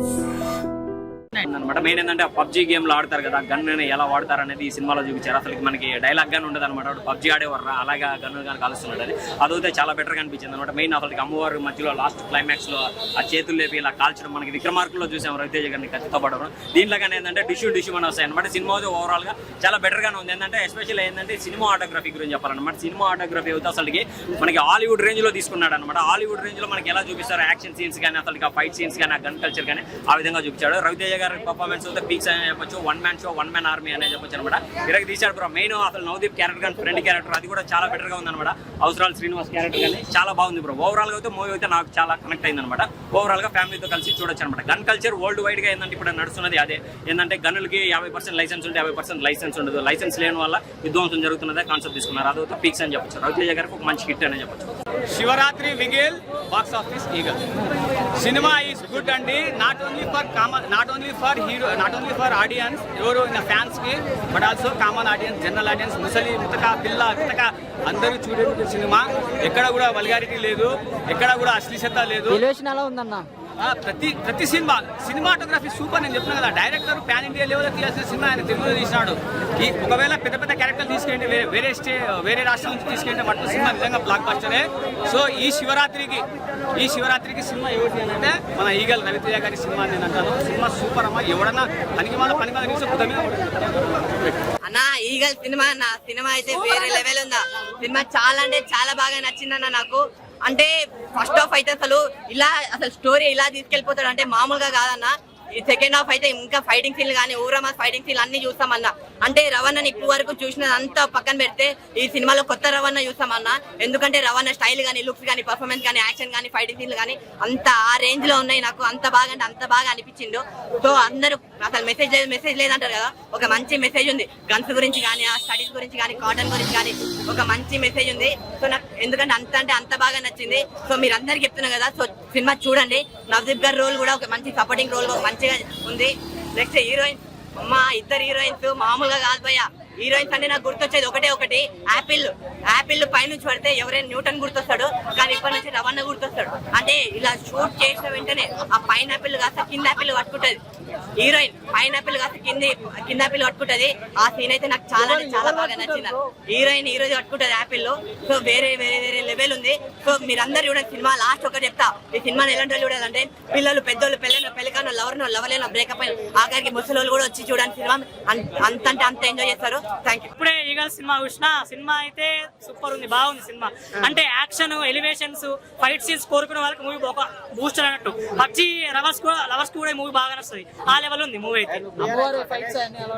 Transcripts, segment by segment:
Sure. అనమాట main ఏంటంటే PUBG గేమ్లో ఆడతారు కదా గన్ ఎలా వాడతారు అనేది ఈ సినిమాలో చూపించారు. అసలు మనకి డైలాగ్ గానే ఉండదు అనమాట పబ్జీ ఆడేవారు అలాగా గన్ కానీ కాలుస్తున్నాడు అది అదైతే చాలా బెటర్గా అనిపించింది అనమాట మెయిన్ అసలు అమ్మవారు మధ్యలో లాస్ట్ క్లైమాక్స్లో ఆ చేతులు లేపి ఇలా కాల్చడం మనకి విక్రమార్కులో చూసాం రవితేజ గారిని ఖచ్చితంగా పడడం దీంట్లో కానీ ఏంటంటే డిష్యూ డిష్యూ అని వస్తాయి అనమాట సినిమా అయితే ఓవరాల్గా చాలా బెటర్ గానే ఉంది. ఏంటంటే ఎస్పెషల్ ఏంటంటే సినిమా ఆటోగ్రఫీ గురించి చెప్పాలన్నమాట. సినిమా ఆటోగ్రఫీ అయితే అసలుకి మనకి హాలీవుడ్ రేంజ్లో తీసుకున్నాడు అనమాట హాలీవుడ్ రేంజ్లో మనకి ఎలా చూపిస్తారు యాక్షన్ సీన్స్ కానీ అసలు ఫైట్ సీన్స్ కానీ ఆ గన్ కల్చర్ కానీ ఆ విధంగా చూపించాడు. రవితేజ గారు పర్ఫార్మెన్స్ అయితే పీక్స్ అని చెప్పొచ్చు. One man show one man army అనే చెప్పొచ్చు అనమాట. ఇరగ తీశాడు బ్రో మెయిన్ అసలు నవదీప్ క్యారెక్టర్ కానీ ఫ్రెండ్ క్యారెక్టర్ అది కూడా చాలా బెటర్గా ఉంది అనమాట అవసరాలు శ్రీనివాస్ క్యారెక్టర్ కానీ చాలా బాగుంది బ్రో ఓవరాల్గా అయితే మూవీ అయితే నాకు చాలా కనెక్ట్ అయింది అనమాట. ఓవరాల్గా ఫ్యామిలీతో కలిసి చూడొచ్చు అనమాట. గన్ కల్చర్ వరల్డ్ వైడ్గా ఏంటంటే ఇప్పుడు నడుస్తున్నది అదే. ఏంటంటే గన్నులకి యాభై పర్సెంట్ లైసెన్స్ ఉంటే యాభై పర్సెంట్ లైసెన్స్ ఉండదు. లైసెన్స్ లేని వల్ల విధ్వంసం జరుగుతున్నదే కాన్సెప్ట్ తీసుకున్నారు. అదొక పీక్స్ అని చెప్పొచ్చు. రవితేజ గారికి ఒక మంచి హిట్ అని చెప్పొచ్చు. Shivaratri విగేల్ box office Eagle. Cinema is good అండి. Not only for common not only for hero not only for audience ఎవరు ఫ్యాన్స్కి but also common audience general audience ముసలి ముతక పిల్ల పితక అందరూ చూడే సినిమా. ఎక్కడ కూడా వల్గారిటీ లేదు. ఎక్కడ కూడా అశ్లీలత లేదు. ఎలివేషన్ ఎలా ప్రతి ప్రతి సినిమా సినిమాటోగ్రఫీ సూపర్ నేను చెప్తున్నాను కదా డైరెక్టర్ ప్యాన్ ఇండియా లెవెల్లో తీయాల్సిన సినిమా ఆయన తెలుగులో తీసినాడు. ఈ ఒకవేళ పెద్ద పెద్ద క్యారెక్టర్ తీసుకెళ్ళి వేరే వేరే స్టే వేరే రాష్ట్రం నుంచి తీసుకెళ్ళి మట్టు సినిమా నిజంగా బ్లాక్ బస్టరే సో ఈ శివరాత్రికి ఈ శివరాత్రికి సినిమా ఏమిటి అంటే మన ఈగల్ రవితేజ గారి సినిమా నేను అంటాను. సినిమా సూపర్ అమ్మా ఎవడన్నా పనికి వాళ్ళ పని మీద నిమిషం కుదమే ఈగల్ సినిమా అన్న సినిమా అయితే వేరే లెవెల్ ఉందా? సినిమా చాలా అంటే చాలా బాగా నచ్చిందన్న నాకు. అంటే ఫస్ట్ ఆఫ్ అయితే అసలు ఇలా అసలు స్టోరీ ఇలా తీసుకెళ్ళిపోతాడు అంటే మామూలుగా కాదన్న ఈ సెకండ్ హాఫ్ అయితే ఇంకా ఫైటింగ్ సీన్ కానీ ఊరమా ఫైటింగ్ సీన్ అన్ని చూస్తామన్న. అంటే రవణని ఇప్పుడు వరకు చూసినదంతా పక్కన పెడితే ఈ సినిమాలో కొత్త రవణ చూస్తామన్న. ఎందుకంటే రవణ స్టైల్ కానీ లుక్స్ కానీ పర్ఫార్మెన్స్ కానీ యాక్షన్ కానీ ఫైటింగ్ సీన్లు కానీ అంత ఆ రేంజ్లో ఉన్నాయి నాకు. అంత బాగా అంటే అంత బాగా అనిపించిండు. సో అందరూ అసలు మెసేజ్ లేదు మెసేజ్ లేదంటారు కదా. ఒక మంచి మెసేజ్ ఉంది. గన్స్ గురించి కానీ ఆ స్టడీస్ గురించి కానీ కాటన్ గురించి కానీ ఒక మంచి మెసేజ్ ఉంది. సో నాకు ఎందుకంటే అంత అంటే అంత బాగా నచ్చింది. సో మీరు అందరికి చెప్తున్నారు కదా. సో సినిమా చూడండి. నవదీప్ గారి రోల్ కూడా ఒక మంచి సపోర్టింగ్ రోల్ మంచి మంచిగా ఉంది. నెక్స్ట్ హీరోయిన్ అమ్మా ఇద్దరు హీరోయిన్స్ మామూలుగా కాదు భయ్యా. హీరోయిన్స్ అంటే నాకు గుర్తొచ్చేది ఒకటే ఒకటి. యాపిల్ యాపిల్ పైనుంచి పడితే ఎవరైనా న్యూటన్ గుర్తొస్తాడు కానీ ఇప్పటి నుంచి రవాణా గుర్తొస్తాడు. అంటే ఇలా షూట్ చేసిన వెంటనే ఆ పైన యాపిల్ కాస్త కింద యాపిల్ పట్టుకుంటది. హీరోయిన్ పైన యాపిల్ కాస్త కింద కింద యాపిల్ పట్టుకుంటది. ఆ సీన్ అయితే నాకు చాలా చాలా బాగా నచ్చింది. హీరోయిన్ ఈ రోజు పట్టుకుంటది యాపిల్. సో వేరే వేరే వేరే లెవెల్ ఉంది. సో మీరందరూ చూడండి సినిమా లాస్ట్ ఒకటి చెప్తా. ఈ సినిమాని ఎలాంటి వాళ్ళు చూడాలంటే పిల్లలు పెద్దోళ్ళు పెళ్ళైన పెళ్ళికాను లవర్ను లవలేను బ్రేకప్ అయిన ఆఖరికి ముసలోళ్ళు కూడా వచ్చి చూడండి సినిమా. అంత అంటే అంత ఎంజాయ్ చేస్తారు. థ్యాంక్ యూ ఇప్పుడే ఈగల్ సినిమా చూసిన సినిమా అయితే సూపర్ ఉంది బాగుంది సినిమా. అంటే యాక్షన్ ఎలివేషన్స్ ఫైట్ సీన్స్ కోరుకునే వాళ్ళకి మూవీ ఒక బూస్టర్ అన్నట్టు. పబ్జి లవర్స్ కూడా లవర్స్ కూడా మూవీ బాగా నచ్చుతుంది. ఆ లెవెల్ ఉంది మూవీ అయితే?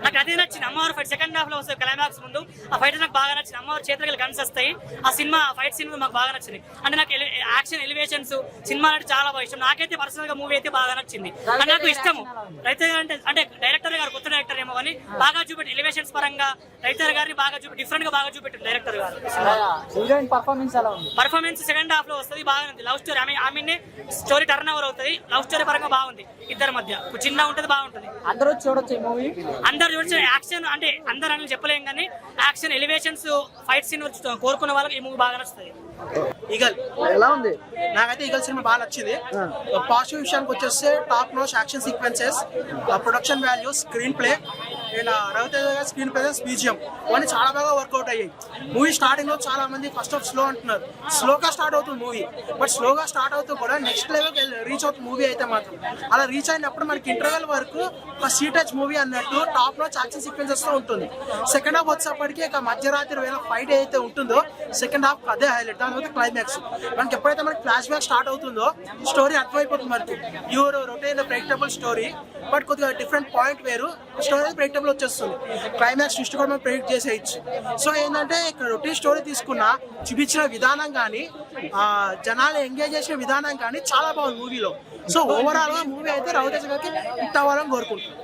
నాకు అదే నచ్చింది. అమ్మవారు ఫైట్ సెకండ్ హాఫ్లో వస్తుంది క్లైమాక్స్ ముందు ఆ ఫైట్ నాకు బాగా నచ్చింది. అమ్మవారు చేతులకి గన్స్ వస్తాయి. ఆ సినిమా ఫైట్ సీన్ మాకు బాగా నచ్చింది. అంటే నాకు యాక్షన్ ఎలివేషన్స్ సినిమా అంటే చాలా బాగా ఇష్టం. నాకైతే పర్సనల్గా మూవీ అయితే బాగా నచ్చింది. అంటే నాకు ఇష్టము. రైతు అంటే అంటే డైరెక్టర్ కానీ బాగా చూపెట్టి ఎలివేషన్స్ పరంగా రైతర్ గారిని బాగా చూపెట్టి డిఫరెంట్గా బాగా చూపెట్టారు డైరెక్టర్ గారు. హీరోయిన్ పర్ఫార్మెన్స్ ఎలా ఉంది? పర్ఫార్మెన్స్ సెకండ్ హాఫ్లో వస్తుంది బాగా ఉంది. లవ్ స్టోరీ ఆమె ఆమె స్టోరీ టర్న్ ఓవర్ అవుతుంది లవ్ స్టోరీ పరంగా బాగుంది. ఇద్దరి మధ్య. చిన్న ఉంటది బాగుంటుంది. అందరూ చూడొచ్చు మూవీ అందరు చూసిన యాక్షన్ అంటే అందరు అని చెప్పలేం కానీ యాక్షన్ ఎలివేషన్స్ ఫైట్ సీన్ కోరుకున్న వాళ్ళకి ఈ మూవీ బాగా నచ్చుతుంది. ఈగల్ ఎలా ఉంది? నాకైతే ఈగల్ సినిమా బాగా నచ్చింది. పాజిటివ్ విషయానికి వచ్చేస్తే top notch action sequences production values screenplay ఇలా రవితేజ గారి స్క్రీన్ ప్రెజెన్స్ బీజియం. ఇవన్నీ చాలా బాగా వర్కౌట్ అయ్యాయి. మూవీ స్టార్టింగ్లో చాలా మంది ఫస్ట్ ఆఫ్ స్లో అంటున్నారు. స్లోగా స్టార్ట్ అవుతుంది మూవీ బట్ స్లోగా స్టార్ట్ అవుతూ కూడా నెక్స్ట్ లెవెల్ రీచ్ అవుతుంది మూవీ అయితే మాత్రం. అలా రీచ్ అయినప్పుడు మనకి ఇంటర్వెల్ వరకు ఒక సీటచ్ మూవీ అన్నట్టు టాప్లో యాక్షన్ సీక్వెన్సెస్తో ఉంటుంది. సెకండ్ హాఫ్ వచ్చేప్పటికి ఇక మధ్యరాత్రి వేళ ఫైట్ ఏదైతే ఉంటుందో సెకండ్ హాఫ్ అదే హైలైట్ దాని తర్వాత క్లైమాక్స్ మనకి ఎప్పుడైతే మనకి ఫ్లాష్ బ్యాక్ స్టార్ట్ అవుతుందో స్టోరీ అర్థమైపోతుంది మనకి. Your routine predictable story but కొద్దిగా డిఫరెంట్ పాయింట్ వేరు. స్టోరీ ప్రెడిక్టబుల్ వచ్చేస్తుంది. క్లైమాక్స్ ట్విస్ట్ కూడా మనం ప్రెడిక్ట్ చేసేయచ్చు. సో ఏంటంటే ఇక్కడ రొటీన్ స్టోరీ తీసుకున్న చూపించిన విధానం కానీ జనాలు ఎంగేజ్ చేసిన విధానం కానీ చాలా బాగుంది మూవీలో సో ఓవరాల్గా మూవీ అయితే రవితేజ గారికి హిట్ అవ్వాలని కోరుకుంటున్నాను